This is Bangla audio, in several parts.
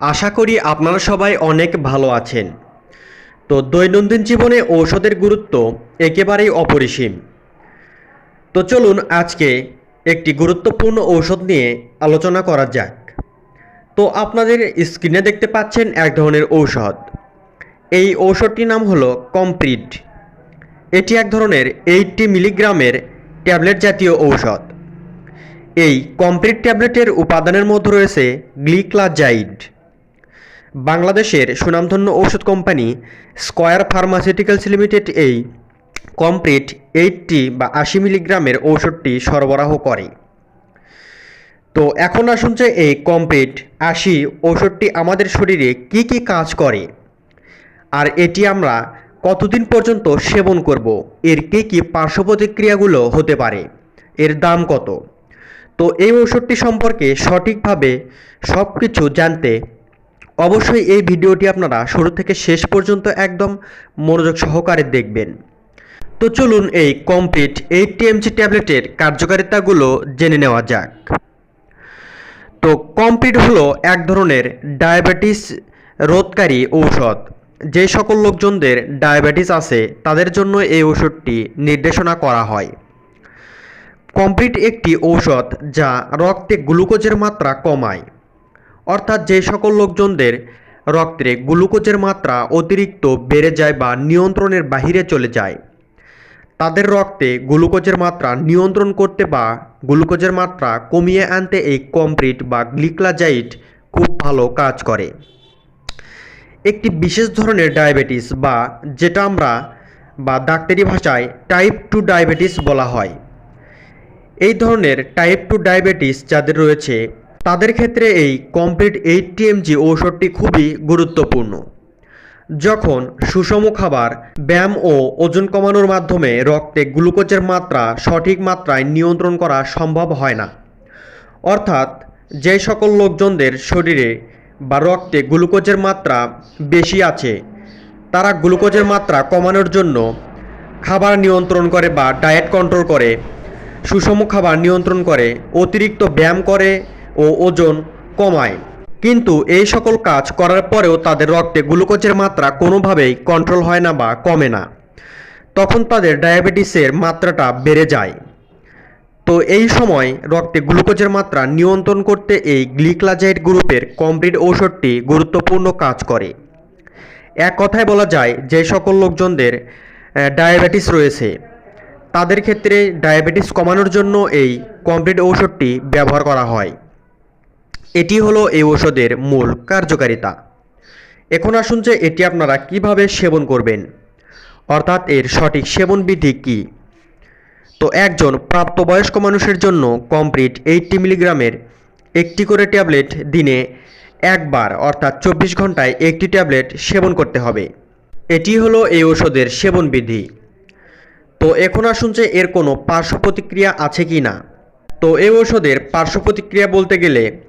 আশা করি আপনারা সবাই অনেক ভালো আছেন। তো দৈনন্দিন জীবনে ঔষধের গুরুত্ব একেবারেই অপরিসীম। তো চলুন আজকে একটি গুরুত্বপূর্ণ ঔষধ নিয়ে আলোচনা করা যাক। তো আপনাদের স্ক্রিনে দেখতে পাচ্ছেন এক ধরনের ঔষধ। এই ঔষধটির নাম হলো কমপ্রিট এটি এক ধরনের এইটটি মিলিগ্রামের ট্যাবলেট জাতীয় ঔষধ। এই কমপ্লিট ট্যাবলেটের উপাদানের মধ্যে রয়েছে গ্লিক্লাজাইড। বাংলাদেশের সুনামধন্য ঔষধ কোম্পানি স্কয়ার ফার্মাসিউটিক্যালস লিমিটেড এই কমপ্লিট এইটটি বা আশি মিলিগ্রামের ঔষধটি সরবরাহ করে। তো এখন আসুন যে এই কমপ্লিট আশি ঔষধটি আমাদের শরীরে কি কি কাজ করে আর এটি আমরা কতদিন পর্যন্ত সেবন করব, এর কী কী পার্শ্ব প্রতিক্রিয়াগুলো হতে পারে, এর দাম কত? তো এই ঔষধটি সম্পর্কে সঠিকভাবে সব কিছু জানতে অবশ্যই এই ভিডিওটি আপনারা শুরু থেকে শেষ পর্যন্ত একদম মনোযোগ সহকারে দেখবেন। তো চলুন এই কমপ্লিট এইট ট্যাবলেটের কার্যকারিতাগুলো জেনে নেওয়া যাক। তো কমপ্লিট হলো এক ধরনের ডায়াবেটিস রোধকারী ঔষধ। যে সকল লোকজনদের ডায়াবেটিস আছে, তাদের জন্য এই ওষুধটি নির্দেশনা করা হয়। কমপ্লিট একটি ঔষধ যা রক্তে গ্লুকোজের মাত্রা কমায়। অর্থাৎ যে সকল লোকজনদের রক্তে গ্লুকোজের মাত্রা অতিরিক্ত বেড়ে যায় বা নিয়ন্ত্রণের বাহিরে চলে যায়, তাদের রক্তে গ্লুকোজের মাত্রা নিয়ন্ত্রণ করতে বা গ্লুকোজের মাত্রা কমিয়ে আনতে এই কমপ্লিট বা গ্লিক্লাজাইট খুব ভালো কাজ করে। একটি বিশেষ ধরনের ডায়াবেটিস বা যেটা আমরা বা ডাক্তারি ভাষায় টাইপ টু ডায়াবেটিস বলা হয়। এই ধরনের টাইপ টু ডায়াবেটিস যাদের রয়েছে তাদের ক্ষেত্রে এই কমপ্লিট এইট টিএমজি ঔষধটি খুবই গুরুত্বপূর্ণ। যখন সুষম খাবার, ব্যায়াম ও ওজন কমানোর মাধ্যমে রক্তে গ্লুকোজের মাত্রা সঠিক মাত্রায় নিয়ন্ত্রণ করা সম্ভব হয় না। অর্থাৎ যে সকল লোকজনদের শরীরে বা রক্তে গ্লুকোজের মাত্রা বেশি আছে, তারা গ্লুকোজের মাত্রা কমানোর জন্য খাবার নিয়ন্ত্রণ করে বা ডায়েট কন্ট্রোল করে, সুষম খাবার নিয়ন্ত্রণ করে, অতিরিক্ত ব্যায়াম করে ও ওজন কমায়। কিন্তু এই সকল কাজ করার পরেও তাদের রক্তে গ্লুকোজের মাত্রা কোনোভাবেই কন্ট্রোল হয় না বা কমে না। তখন তাদের ডায়াবেটিসের মাত্রাটা বেড়ে যায়। তো এই সময় রক্তে গ্লুকোজের মাত্রা নিয়ন্ত্রণ করতে এই গ্লিক্লাজাইড গ্রুপের কমপ্লিট ঔষধটি গুরুত্বপূর্ণ কাজ করে। এক কথায় বলা যায়, যে সকল লোকজনদের ডায়াবেটিস রয়েছে, তাদের ক্ষেত্রে ডায়াবেটিস কমানোর জন্য এই কমপ্লিট ঔষধটি ব্যবহার করা হয়। এটি হলো এই ঔষধের মূল কার্যকারিতা। এখন আসুন যে এটি আপনারা কীভাবে সেবন করবেন। অর্থাৎ এর সঠিক সেবন বিধি কী? তো একজন প্রাপ্তবয়স্ক মানুষের জন্য কমপ্লিট এইটটি মিলিগ্রামের একটি করে ট্যাবলেট দিনে একবার, অর্থাৎ চব্বিশ ঘন্টায় একটি ট্যাবলেট সেবন করতে হবে। এটি হলো এই ওষুধের সেবন বিধি। তো এখন আসুন যে এর কোনো পার্শ্ব প্রতিক্রিয়া আছে কি না তো এই ওষুধের পার্শ্ব প্রতিক্রিয়া বলতে গেলে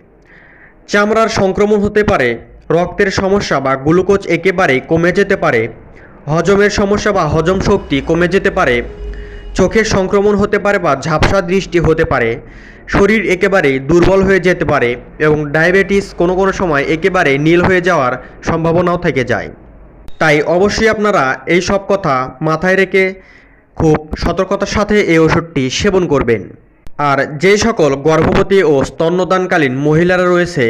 চামড়ার সংক্রমণ হতে পারে, রক্তের সমস্যা বা গ্লুকোজ একেবারেই কমে যেতে পারে, হজমের সমস্যা বা হজম শক্তি কমে যেতে পারে, চোখের সংক্রমণ হতে পারে বা ঝাপসা দৃষ্টি হতে পারে, শরীর একেবারে দুর্বল হয়ে যেতে পারে এবং ডায়াবেটিস কোনো কোনো সময় একেবারে নীল হয়ে যাওয়ার সম্ভাবনাও থেকে যায়। তাই অবশ্যই আপনারা এই সব কথা মাথায় রেখে খুব সতর্কতার সাথে এই ওষুধটি সেবন করবেন। আর যে সকল গর্ভবতী ও স্তন্যদানকালীন মহিলারা রয়েছে,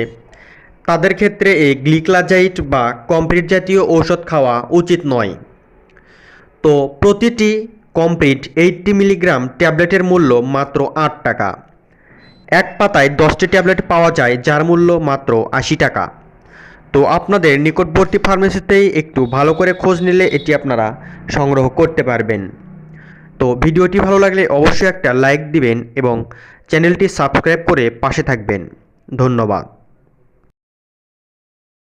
তাদের ক্ষেত্রে এই গ্লিক্লাজাইট বা কমপ্লিট জাতীয় ঔষধ খাওয়া উচিত নয়। তো প্রতিটি কমপ্লিট এইটটি মিলিগ্রাম ট্যাবলেটের মূল্য মাত্র আট টাকা। এক পাতায় দশটি ট্যাবলেট পাওয়া যায়, যার মূল্য মাত্র আশি টাকা। তো আপনাদের নিকটবর্তী ফার্মেসিতেই একটু ভালো করে খোঁজ নিলে এটি আপনারা সংগ্রহ করতে পারবেন। তো ভিডিওটি ভালো লাগলে অবশ্যই একটা লাইক দিবেন এবং চ্যানেলটি সাবস্ক্রাইব করে পাশে থাকবেন। ধন্যবাদ।